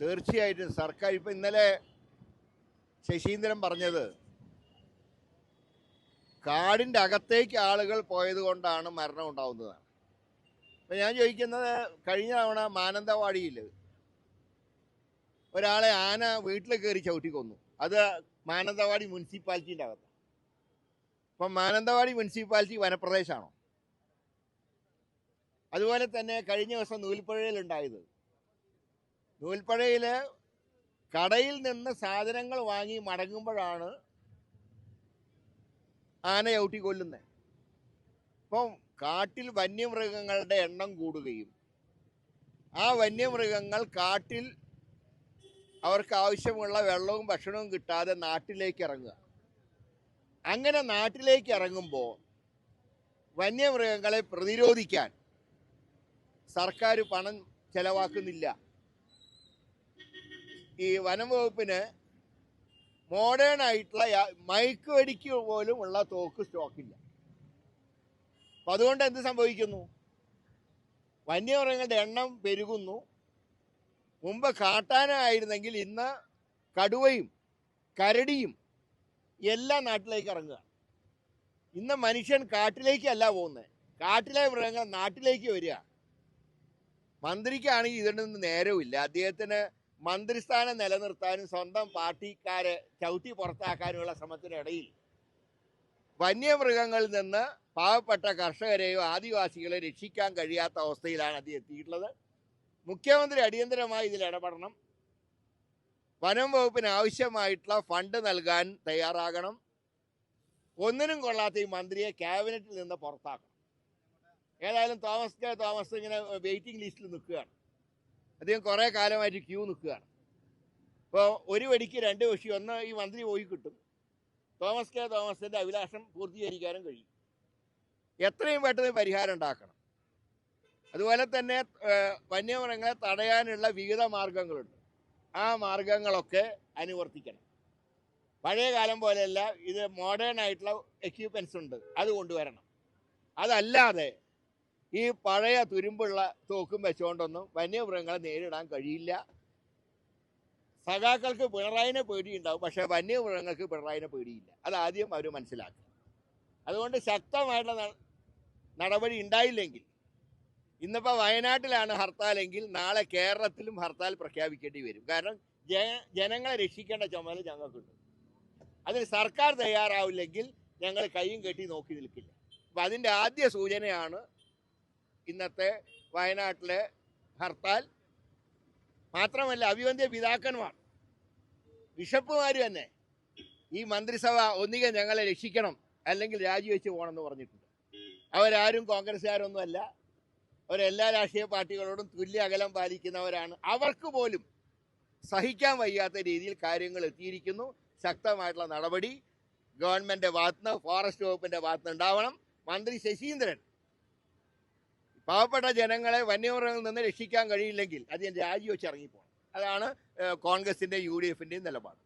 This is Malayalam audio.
തീർച്ചയായിട്ടും സർക്കാർ ഇപ്പൊ ഇന്നലെ ശശീന്ദ്രൻ പറഞ്ഞത് കാടിന്റെ അകത്തേക്ക് ആളുകൾ പോയത് കൊണ്ടാണ് മരണം ഉണ്ടാവുന്നതാണ്. അപ്പൊ ഞാൻ ചോദിക്കുന്നത് കഴിഞ്ഞ തവണ മാനന്തവാടിയിൽ ഒരാളെ ആന വീട്ടിൽ കയറി ചവിട്ടി കൊന്നു. അത് മാനന്തവാടി മുനിസിപ്പാലിറ്റിന്റെ അകത്ത് അപ്പം മാനന്തവാടി മുനിസിപ്പാലിറ്റി വനപ്രദേശമാണോ? അതുപോലെ തന്നെ കഴിഞ്ഞ ദിവസം നൂൽപ്പുഴയിൽ ഉണ്ടായത്. നൂൽപ്പുഴയിൽ കടയിൽ നിന്ന് സാധനങ്ങൾ വാങ്ങി മടങ്ങുമ്പോഴാണ് ആന ഔട്ടി കൊല്ലുന്നത് ഇപ്പം കാട്ടിൽ വന്യമൃഗങ്ങളുടെ എണ്ണം കൂടുകയും ആ വന്യമൃഗങ്ങൾ കാട്ടിൽ അവർക്ക് ആവശ്യമുള്ള വെള്ളവും ഭക്ഷണവും കിട്ടാതെ നാട്ടിലേക്ക് ഇറങ്ങുക. അങ്ങനെ നാട്ടിലേക്ക് ഇറങ്ങുമ്പോൾ വന്യമൃഗങ്ങളെ പ്രതിരോധിക്കാൻ സർക്കാർ പണം ചെലവാക്കുന്നില്ല. ഈ വനം വകുപ്പിന് മോഡേൺ ആയിട്ടുള്ള മൈക്ക് വെടിക്ക് പോലും ഉള്ള തോക്ക് സ്റ്റോക്കില്ല അപ്പം അതുകൊണ്ട് എന്ത് സംഭവിക്കുന്നു? വന്യമൃഗങ്ങളുടെ എണ്ണം പെരുകുന്നു. മുമ്പ് കാട്ടാനായിരുന്നെങ്കിൽ ഇന്ന് കടുവയും കരടിയും എല്ലാ നാട്ടിലേക്ക് ഇറങ്ങുക ഇന്ന് മനുഷ്യൻ കാട്ടിലേക്കല്ല പോകുന്നത്. കാട്ടിലെ മൃഗങ്ങൾ നാട്ടിലേക്ക് വരിക മന്ത്രിക്കാണെങ്കിൽ ഇതിനൊന്നും നേരവുമില്ല. അദ്ദേഹത്തിന് മന്ത്രിസ്ഥാനം നിലനിർത്താനും സ്വന്തം പാർട്ടിക്കാരെ ചവിട്ടി പുറത്താക്കാനുമുള്ള ശ്രമത്തിനിടയിൽ വന്യമൃഗങ്ങളിൽ നിന്ന് പാവപ്പെട്ട കർഷകരെയോ ആദിവാസികളെ രക്ഷിക്കാൻ കഴിയാത്ത അവസ്ഥയിലാണ് അത് എത്തിയിട്ടുള്ളത്. മുഖ്യമന്ത്രി അടിയന്തരമായി ഇതിൽ ഇടപെടണം. വനം വകുപ്പിന് ആവശ്യമായിട്ടുള്ള ഫണ്ട് നൽകാൻ തയ്യാറാകണം. ഒന്നിനും കൊള്ളാത്ത ഈ മന്ത്രിയെ ക്യാബിനറ്റിൽ നിന്ന് പുറത്താക്കണം. ഏതായാലും തോമസ് കെ തോമസ് ഇങ്ങനെ വെയിറ്റിംഗ് ലിസ്റ്റിൽ നിൽക്കുകയാണ്. അദ്ദേഹം കുറേ കാലമായിട്ട് ക്യൂ നിൽക്കുകയാണ്. അപ്പോൾ ഒരു വെടിക്ക് രണ്ട് പക്ഷി ഒന്ന് ഈ മന്ത്രി പോയി കിട്ടും. തോമസ് കെ തോമസിന്റെ അഭിലാഷം പൂർത്തീകരിക്കാനും കഴിയും. എത്രയും പെട്ടെന്ന് പരിഹാരം ഉണ്ടാക്കണം. അതുപോലെ തന്നെ വന്യമൃഗങ്ങളെ തടയാനുള്ള വിവിധ മാർഗങ്ങളുണ്ട് ആ മാർഗങ്ങളൊക്കെ അനുവർത്തിക്കണം. പഴയ കാലം പോലെയല്ല ഇത് മോഡേൺ ആയിട്ടുള്ള എക്യുപ്മെൻസ് ഉണ്ട്. അത് കൊണ്ടുവരണം. അതല്ലാതെ ഈ പഴയ തുരുമ്പുള്ള തോക്കും വെച്ചുകൊണ്ടൊന്നും വന്യമൃഗങ്ങളെ നേരിടാൻ കഴിയില്ല. സഖാക്കൾക്ക് പിണറായിനെ പേടിയുണ്ടാവും പക്ഷെ വന്യമൃഗങ്ങൾക്ക് പിണറായിനെ പേടിയില്ല. അതാദ്യം അവർ മനസ്സിലാക്കും അതുകൊണ്ട് ശക്തമായിട്ടുള്ള നടപടി ഉണ്ടായില്ലെങ്കിൽ ഇന്നിപ്പോൾ വയനാട്ടിലാണ് ഹർത്താലെങ്കിൽ നാളെ കേരളത്തിലും ഹർത്താൽ പ്രഖ്യാപിക്കേണ്ടി വരും. കാരണം ജനങ്ങളെ രക്ഷിക്കേണ്ട ചുമതല ഞങ്ങൾക്കുണ്ട്. അതിന് സർക്കാർ തയ്യാറാവില്ലെങ്കിൽ ഞങ്ങൾ കൈയും കെട്ടി നോക്കി നിൽക്കില്ല. അപ്പം അതിന്റെ ആദ്യ സൂചനയാണ് ഇന്നത്തെ വയനാട്ടിലെ ഹർത്താൽ മാത്രമല്ല അഭിവന്ധ്യ പിതാക്കന്മാർ. ബിഷപ്പുമാർ തന്നെ ഈ മന്ത്രിസഭ ഒന്നുകിൽ ഞങ്ങളെ രക്ഷിക്കണം അല്ലെങ്കിൽ രാജിവെച്ച് പോകണമെന്ന് പറഞ്ഞിട്ടുണ്ട്. അവരാരും കോൺഗ്രസ്സുകാരൊന്നുമല്ല. അവരെല്ലാ രാഷ്ട്രീയ പാർട്ടികളോടും തുല്യ അകലം പാലിക്കുന്നവരാണ്. അവർക്ക് പോലും സഹിക്കാൻ വയ്യാത്ത രീതിയിൽ കാര്യങ്ങൾ എത്തിയിരിക്കുന്നു. ശക്തമായിട്ടുള്ള നടപടി. ഗവൺമെന്റ് ഭാഗത്തുനിന്ന് ഫോറസ്റ്റ് വകുപ്പിന്റെ ഭാഗത്തുനിന്ന് ഉണ്ടാവണം. മന്ത്രി ശശീന്ദ്രൻ പാവപ്പെട്ട ജനങ്ങളെ വന്യമൃഗങ്ങളിൽ നിന്ന് രക്ഷിക്കാൻ കഴിയില്ലെങ്കിൽ അത് ഞാൻ രാജിവെച്ച് ഇറങ്ങിപ്പോകണം. അതാണ് കോൺഗ്രസിന്റെ യു ഡി എഫിന്റെയും നിലപാട്.